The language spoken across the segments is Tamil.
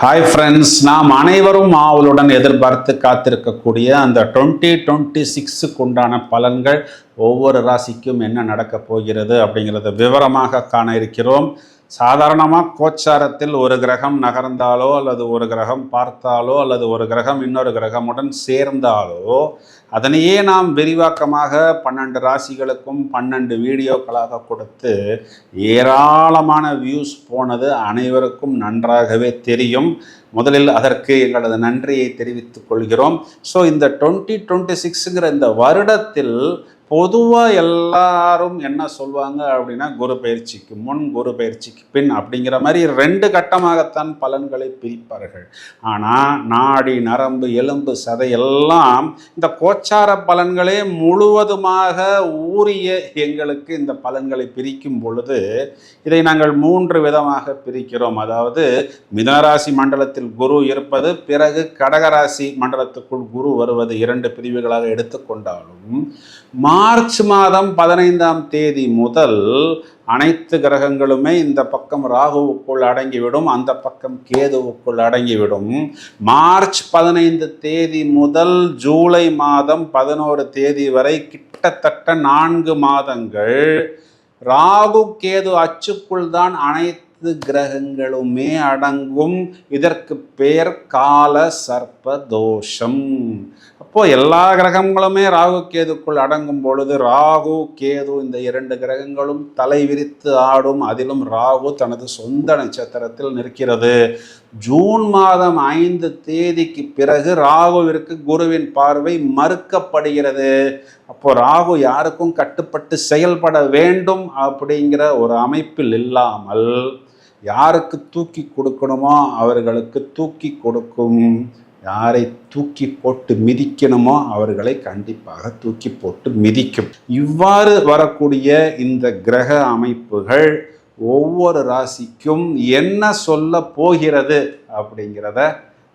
ஹாய் ஃப்ரெண்ட்ஸ் நாம் அனைவரும் ஆவலுடன் எதிர்பார்த்து காத்திருக்கக்கூடிய அந்த டுவெண்ட்டி டுவெண்ட்டி சிக்ஸுக்கு உண்டான பலன்கள் ஒவ்வொரு ராசிக்கும் என்ன நடக்கப் போகிறது அப்படிங்கிறத விவரமாக காண இருக்கிறோம். சாதாரணமாக கோச்சாரத்தில் ஒரு கிரகம் நகர்ந்தாலோ அல்லது ஒரு கிரகம் பார்த்தாலோ அல்லது ஒரு கிரகம் இன்னொரு கிரகமுடன் சேர்ந்தாலோ அதனையே நாம் விரிவாக்கமாக பன்னெண்டு ராசிகளுக்கும் பன்னெண்டு வீடியோக்களாக கொடுத்து ஏராளமான வியூஸ் போனது அனைவருக்கும் நன்றாகவே தெரியும். முதலில் அதற்கு எங்களது நன்றியை தெரிவித்துக் கொள்கிறோம். ஸோ இந்த டுவெண்ட்டி டுவெண்ட்டி சிக்ஸுங்கிற இந்த வருடத்தில் பொதுவாக எல்லாரும் என்ன சொல்லுவாங்க அப்படின்னா குரு பயிற்சிக்கு முன் குரு பயிற்சிக்கு பின் அப்படிங்கிற மாதிரி ரெண்டு கட்டமாகத்தான் பலன்களை பிரிப்பார்கள். ஆனால் நாடி நரம்பு எலும்பு சதை எல்லாம் இந்த கோச்சார பலன்களே முழுவதுமாக ஊறிய எங்களுக்கு இந்த பலன்களை பிரிக்கும் பொழுது இதை நாங்கள் மூன்று விதமாக பிரிக்கிறோம். அதாவது மிதனராசி மண்டலத்தில் குரு இருப்பது பிறகு கடகராசி மண்டலத்துக்குள் குரு வருவது இரண்டு பிரிவுகளாக எடுத்துக்கொண்டாலும் மார்ச் மாதம் பதினைந்தாம் தேதி முதல் அனைத்து கிரகங்களுமே இந்த பக்கம் ராகுவுக்குள் அடங்கிவிடும் அந்த பக்கம் கேதுவுக்குள் அடங்கிவிடும். மார்ச் பதினைந்து தேதி முதல் ஜூலை மாதம் பதினோரு தேதி வரை கிட்டத்தட்ட நான்கு மாதங்கள் ராகு கேது அச்சுக்குள் தான் அனைத்து கிரகங்களுமே அடங்கும். இதற்கு பெயர் கால சர்ப்ப தோஷம். அப்போ எல்லா கிரகங்களுமே ராகு கேதுக்குள் அடங்கும் பொழுது ராகு கேது இந்த இரண்டு கிரகங்களும் தலை விரித்து ஆடும். அதிலும் ராகு தனது சொந்த நட்சத்திரத்தில் நிற்கிறது. ஜூன் மாதம் ஐந்து தேதிக்கு பிறகு ராகுவிற்கு குருவின் பார்வை மறுக்கப்படுகிறது. அப்போ ராகு யாருக்கும் கட்டுப்பட்டு செயல்பட வேண்டும் அப்படிங்கிற ஒரு அமைப்பில் இல்லாமல் யாருக்கு தூக்கி கொடுக்கணுமோ அவர்களுக்கு தூக்கி கொடுக்கும். யாரை தூக்கி போட்டு மிதிக்கணுமோ அவர்களை கண்டிப்பாக தூக்கி போட்டு மிதிக்கும். இவ்வாறு வரக்கூடிய இந்த கிரக அமைப்புகள் ஒவ்வொரு ராசிக்கும் என்ன சொல்ல போகிறது அப்படிங்கிறத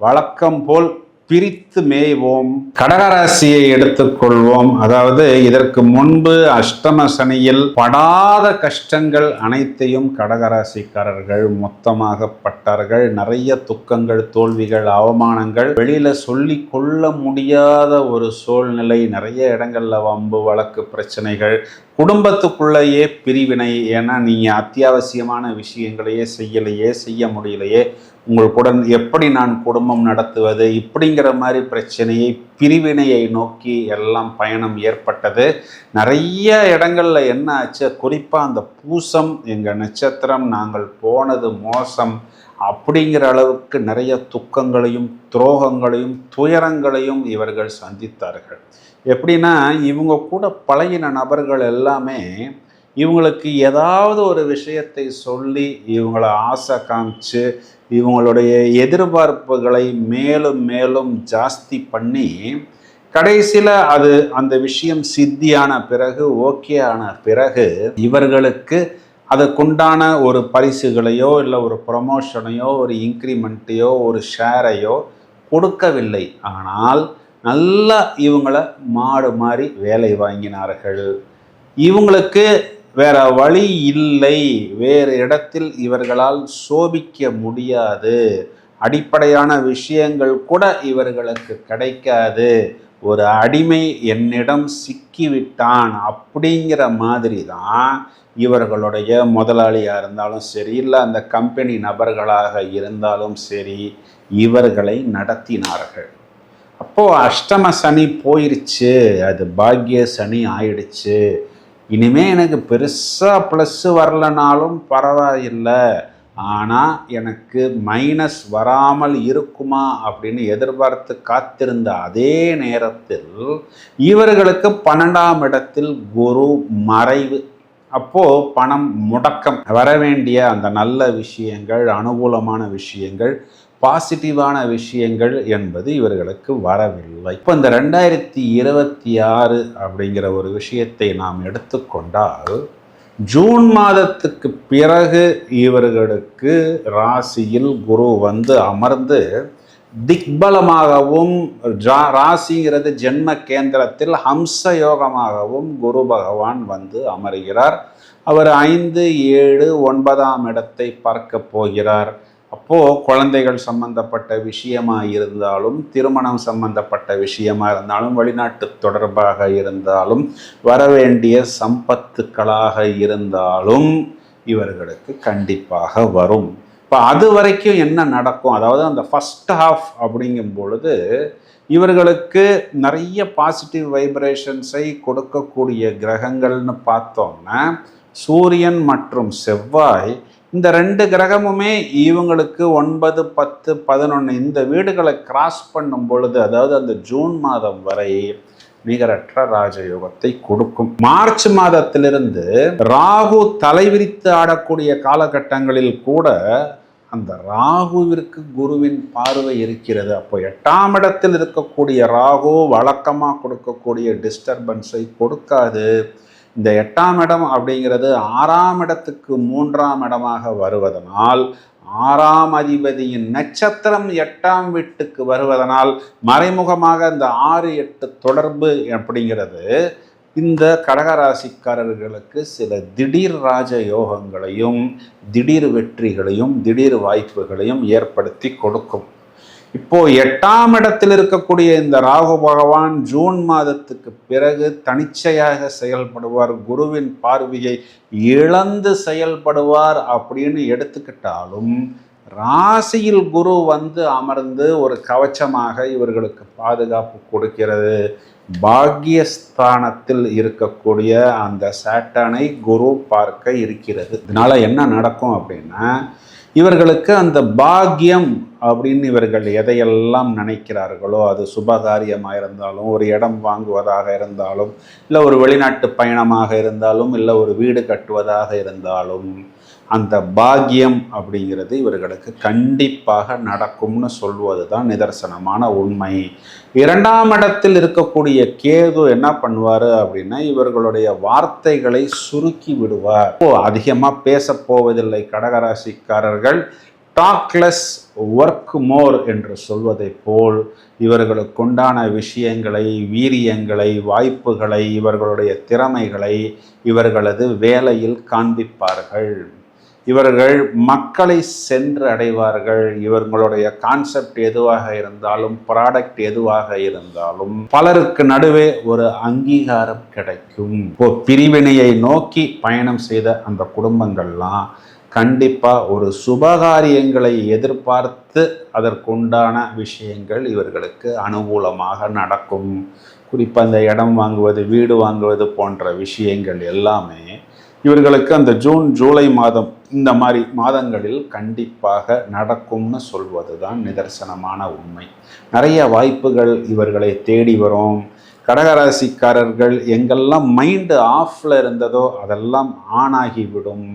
வழக்கம் போல் பிரித்து மேய்வோம். கடகராசியை எடுத்துக்கொள்வோம். அதாவது இதற்கு முன்பு அஷ்டம சனியில் படாத கஷ்டங்கள் அனைத்தையும் கடகராசிக்காரர்கள் மொத்தமாக பட்டார்கள். நிறைய துக்கங்கள் தோல்விகள் அவமானங்கள். வெளியில சொல்லி கொள்ள முடியாத ஒரு சூழ்நிலை. நிறைய இடங்கள்ல வம்பு வழக்கு பிரச்சனைகள் குடும்பத்துக்குள்ளேயே பிரிவினை ஏன்னா நீங்கள் அத்தியாவசியமான விஷயங்களையே செய்யலையே செய்ய முடியலையே உங்களுக்குடன் எப்படி நான் குடும்பம் நடத்துவது இப்படிங்கிற மாதிரி பிரச்சனையை பிரிவினையை நோக்கி எல்லாம் பயணம் ஏற்பட்டது. நிறைய இடங்கள்ல என்ன ஆச்சு? குறிப்பாக அந்த பூசம் எங்கள் நட்சத்திரம் நாங்கள் போனது மோசம். அப்படிங்கிற அளவுக்கு நிறைய துக்கங்களையும் துரோகங்களையும் துயரங்களையும் இவர்கள் சந்தித்தார்கள். எப்படின்னா இவங்க கூட பழகின நபர்கள் எல்லாமே இவங்களுக்கு ஏதாவது ஒரு விஷயத்தை சொல்லி இவங்களை ஆசை காமிச்சு இவங்களுடைய எதிர்பார்ப்புகளை மேலும் மேலும் ஜாஸ்தி பண்ணி கடைசியில் அது அந்த விஷயம் சித்தியான பிறகு ஓகே ஆன பிறகு இவர்களுக்கு அதுக்குண்டான ஒரு பரிசுகளையோ இல்லை ஒரு ப்ரொமோஷனையோ ஒரு இன்க்ரிமெண்ட்டையோ ஒரு ஷேரையோ கொடுக்கவில்லை. ஆனால் நல்லா இவங்களை மாடு மாறி வேலை வாங்கினார்கள். இவங்களுக்கு வேற வழி இல்லை. வேறு இடத்தில் இவர்களால் சோபிக்க முடியாது. அடிப்படையான விஷயங்கள் கூட இவர்களுக்கு கிடைக்காது. ஒரு அடிமை என்னிடம் சிக்கிவிட்டான் அப்படிங்கிற மாதிரி தான் இவர்களுடைய முதலாளியாக இருந்தாலும் சரி இல்லை அந்த கம்பெனி நபர்களாக இருந்தாலும் சரி இவர்களை நடத்தினார்கள். அப்போது அஷ்டம சனி போயிருச்சு அது பாக்கிய சனி ஆயிடுச்சு. இனிமே எனக்கு பெருசாக ப்ளஸ்ஸு வரலனாலும் பரவாயில்லை. ஆனால் எனக்கு மைனஸ் வராமல் இருக்குமா அப்படின்னு எதிர்பார்த்து காத்திருந்த அதே நேரத்தில் இவர்களுக்கு பன்னெண்டாம் இடத்தில் குரு மறைவு. அப்போது பணம் முடக்கம். வர வேண்டிய அந்த நல்ல விஷயங்கள் அனுகூலமான விஷயங்கள் பாசிட்டிவான விஷயங்கள் என்பது இவர்களுக்கு வரவில்லை. இப்போ இந்த ரெண்டாயிரத்தி இருபத்தி ஆறு அப்படிங்கிற ஒரு விஷயத்தை நாம் எடுத்துக்கொண்டால் ஜூன் மாதத்துக்கு பிறகு இவர்களுக்கு ராசியில் குரு வந்து அமர்ந்து திக்பலமாகவும் ஜா- ராசிங்கிறது ஜென்ம கேந்திரத்தில் ஹம்ச யோகமாகவும் குரு பகவான் வந்து அமர்கிறார். அவர் ஐந்து ஏழு ஒன்பதாம் இடத்தை பார்க்க போகிறார். அப்போது குழந்தைகள் சம்பந்தப்பட்ட விஷயமாக இருந்தாலும் திருமணம் சம்பந்தப்பட்ட விஷயமா இருந்தாலும் வெளிநாட்டு தொடர்பாக இருந்தாலும் வரவேண்டிய சம்பத்துக்களாக இருந்தாலும் இவர்களுக்கு கண்டிப்பாக வரும். இப்போ அது வரைக்கும் என்ன நடக்கும்? அதாவது அந்த ஃபஸ்ட் ஹாஃப் அப்படிங்கும் பொழுது இவர்களுக்கு நிறைய பாசிட்டிவ் வைப்ரேஷன்ஸை கொடுக்கக்கூடிய கிரகங்கள்னு பார்த்தோம்னா சூரியன் மற்றும் செவ்வாய் இந்த ரெண்டு கிரகமுமே இவங்களுக்கு ஒன்பது பத்து பதினொன்று இந்த வீடுகளை கிராஸ் பண்ணும் பொழுது அதாவது அந்த ஜூன் மாதம் வரை நிகரற்ற ராஜயோகத்தை கொடுக்கும். மார்ச் மாதத்திலிருந்து ராகு தலைவிரித்து ஆடக்கூடிய காலகட்டங்களில் கூட அந்த ராகுவிற்கு குருவின் பார்வை இருக்கிறது. அப்போ எட்டாம் இடத்தில் இருக்கக்கூடிய ராகு வழக்கமாக கொடுக்கக்கூடிய டிஸ்டர்பன்ஸை கொடுக்காது. இந்த எட்டாம் இடம் அப்படிங்கிறது ஆறாம் இடத்துக்கு மூன்றாம் இடமாக வருவதனால் ஆறாம் அதிபதியின் நட்சத்திரம் எட்டாம் வீட்டுக்கு வருவதனால் மறைமுகமாக இந்த ஆறு எட்டு தொடர்பு அப்படிங்கிறது இந்த கடகராசிக்காரர்களுக்கு சில திடீர் ராஜ யோகங்களையும் திடீர் வெற்றிகளையும் திடீர் வாய்ப்புகளையும் ஏற்படுத்தி கொடுக்கும். இப்போ எட்டாம் இடத்தில் இருக்கக்கூடிய இந்த ராகு பகவான் ஜூன் மாதத்துக்கு பிறகு தனிச்சையாக செயல்படுவார். குருவின் பார்வையை இழந்து செயல்படுவார் அப்படின்னு எடுத்துக்கிட்டாலும் ராசியில் குரு வந்து அமர்ந்து ஒரு கவச்சமாக இவர்களுக்கு பாதுகாப்பு கொடுக்கிறது. பாக்யஸ்தானத்தில் இருக்கக்கூடிய அந்த சேட்டனை குரு பார்க்க இருக்கிறது. இதனால என்ன நடக்கும் அப்படின்னா இவர்களுக்கு அந்த பாக்யம் அப்படின்னு இவர்கள் எதையெல்லாம் நினைக்கிறார்களோ அது சுபகாரியமாக இருந்தாலும் ஒரு இடம் வாங்குவதாக இருந்தாலும் இல்லை ஒரு வெளிநாட்டு பயணமாக இருந்தாலும் இல்லை ஒரு வீடு கட்டுவதாக இருந்தாலும் அந்த பாக்கியம் அப்படிங்கிறது இவர்களுக்கு கண்டிப்பாக நடக்கும்னு சொல்வது தான் நிதர்சனமான உண்மை. இரண்டாம் இடத்தில் இருக்கக்கூடிய கேது என்ன பண்ணுவார் அப்படின்னா இவர்களுடைய வார்த்தைகளை சுருக்கி விடுவார். ஓ அதிகமாக பேசப்போவதில்லை கடகராசிக்காரர்கள். டாக்லெஸ் ஒர்க் மோர் என்று சொல்வதை போல் இவர்களுக்குண்டான விஷயங்களை வீரியங்களை வாய்ப்புகளை இவர்களுடைய திறமைகளை இவர்களது வேலையில் காண்பிப்பார்கள். இவர்கள் மக்களை சென்று அடைவார்கள் இவர்களுடைய கான்செப்ட் எதுவாக இருந்தாலும் ப்ராடக்ட் எதுவாக இருந்தாலும் பலருக்கு நடுவே ஒரு அங்கீகாரம் கிடைக்கும். இப்போ பிரிவினையை நோக்கி பயணம் செய்த அந்த குடும்பங்கள்லாம் கண்டிப்பாக ஒரு சுபகாரியங்களை எதிர்பார்த்து அதற்குண்டான விஷயங்கள் இவர்களுக்கு அனுகூலமாக நடக்கும். குறிப்பாக அந்த இடம் வாங்குவது வீடு வாங்குவது போன்ற விஷயங்கள் எல்லாமே இவர்களுக்கு அந்த ஜூன் ஜூலை மாதம் இந்த மாதிரி மாதங்களில் கண்டிப்பாக நடக்கும்னு சொல்வது தான் நிதர்சனமான உண்மை. நிறைய வாய்ப்புகள் இவர்களை தேடி வரும். கடகராசிக்காரர்கள் எங்கெல்லாம் மைண்டு ஆஃப்ல இருந்ததோ அதெல்லாம் ஆன் ஆகிவிடும்.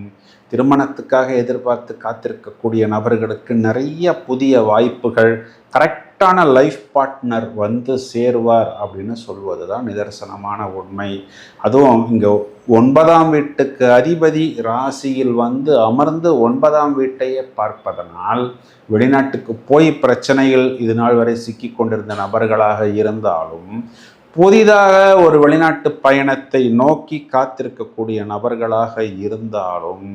திருமணத்துக்காக எதிர்பார்த்து காத்திருக்கக்கூடிய நபர்களுக்கு நிறைய புதிய வாய்ப்புகள் கரெக்டான லைஃப் பார்ட்னர் வந்து சேருவார் அப்படின்னு சொல்வது தான் நிதர்சனமான உண்மை. அதுவும் இங்கே ஒன்பதாம் வீட்டுக்கு அதிபதி ராசியில் வந்து அமர்ந்து ஒன்பதாம் வீட்டையே பார்ப்பதனால் வெளிநாட்டுக்கு போய் பிரச்சனையில் இது நாள் வரை சிக்கி கொண்டிருந்த நபர்களாக இருந்தாலும் புதிதாக ஒரு வெளிநாட்டு பயணத்தை நோக்கி காத்திருக்கக்கூடிய நபர்களாக இருந்தாலும்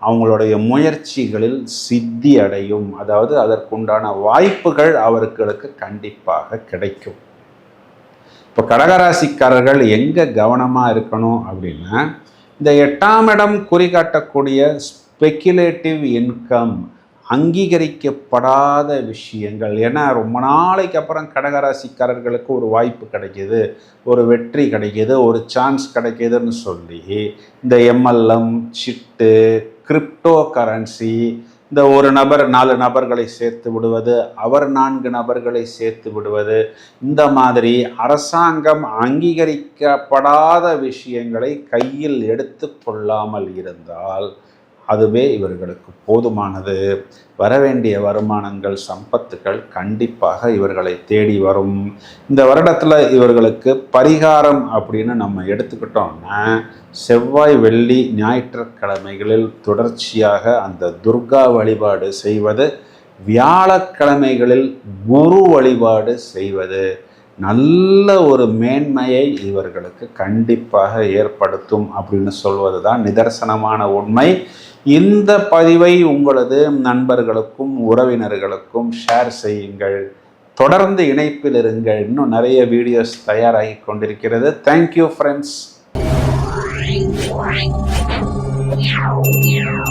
அவங்களுடைய முயற்சிகளில் சித்தி அடையும். அதாவது அதற்குண்டான வாய்ப்புகள் அவர்களுக்கு கண்டிப்பாக கிடைக்கும். இப்போ கடகராசிக்காரர்கள் எங்கே கவனமாக இருக்கணும் அப்படின்னா இந்த எட்டாம் இடம் குறிகாட்டக்கூடிய ஸ்பெக்குலேட்டிவ் இன்கம் அங்கீகரிக்கப்படாத விஷயங்கள். ஏன்னா ரொம்ப நாளைக்கு அப்புறம் கடகராசிக்காரர்களுக்கு ஒரு வாய்ப்பு கிடைக்கிது ஒரு வெற்றி கிடைக்கிது ஒரு சான்ஸ் கிடைக்கிதுன்னு சொல்லி இந்த எம்எல்எம் சிட்டு கிரிப்டோ கரன்சி இந்த ஒரு நபர் நாலு நபர்களை சேர்த்து விடுவது அவர் நான்கு நபர்களை சேர்த்து விடுவது இந்த மாதிரி அரசாங்கம் அங்கீகரிக்கப்படாத விஷயங்களை கையில் எடுத்து கொள்ளாமல் இருந்தால் அதுவே இவர்களுக்கு போதுமானது. வரவேண்டிய வருமானங்கள் சம்பத்துகள் கண்டிப்பாக இவர்களை தேடி வரும். இந்த வருடத்தில் இவர்களுக்கு பரிகாரம் அப்படின்னு நம்ம எடுத்துக்கிட்டோம்னா செவ்வாய் வெள்ளி ஞாயிற்றுக்கிழமைகளில் தொடர்ச்சியாக அந்த துர்கா வழிபாடு செய்வது வியாழக்கிழமைகளில் குரு வழிபாடு செய்வது. நல்ல ஒரு மேன்மையை இவர்களுக்கு கண்டிப்பாக ஏற்படுத்தும் அப்படின்னு சொல்வது தான் நிதர்சனமான உண்மை. இந்த பதிவை உங்களது நண்பர்களுக்கும் உறவினர்களுக்கும் ஷேர் செய்யுங்கள். தொடர்ந்து இணைப்பில் இருங்கள். இன்னும் நிறைய வீடியோஸ் தயாராகி கொண்டிருக்கிறது. Thank you friends